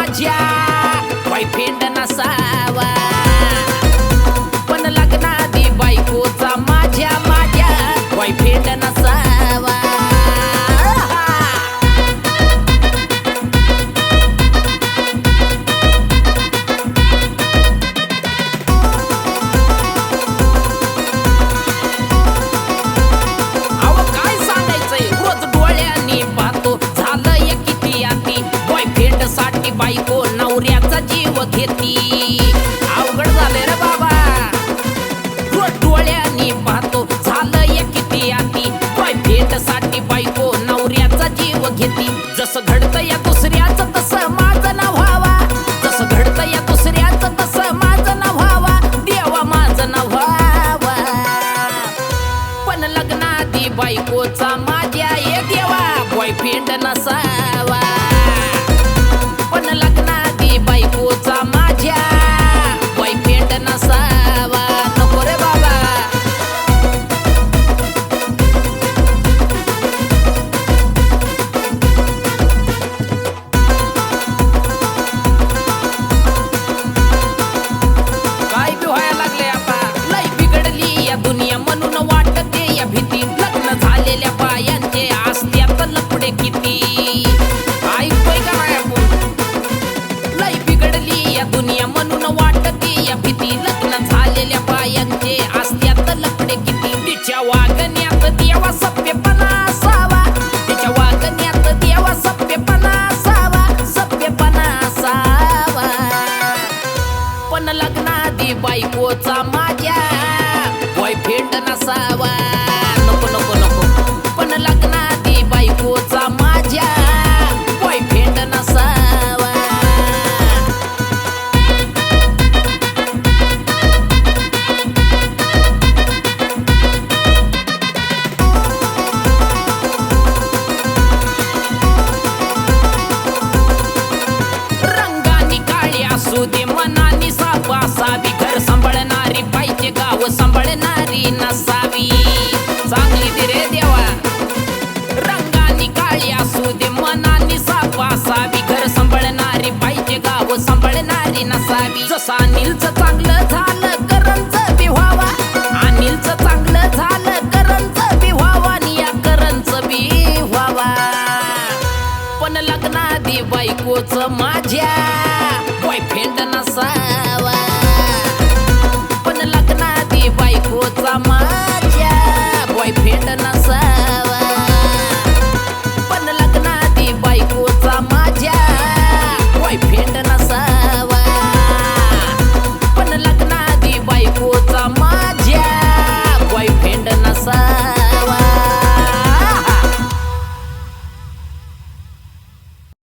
माझ्या बॉयफ्रेंड नसावा. पण लग्नादी बायकोच फेट नसावा. भाव सांभाळणारी नसावी. चांगली दिरे देवा. रंगानी काळी असू दे मनानी साफ असावी. घर संभाळणारी पाहिजे गाव सांभाळणारी नसावी. जसा अनिलच चांगलं झालं करंच बिव्हावा अनिलच चांगलं झालं करंच बिव्हावा आणि या करंच बिव्हावा पण लग्नादी बायकोच माझ्या बॉयफ्रेंड नसा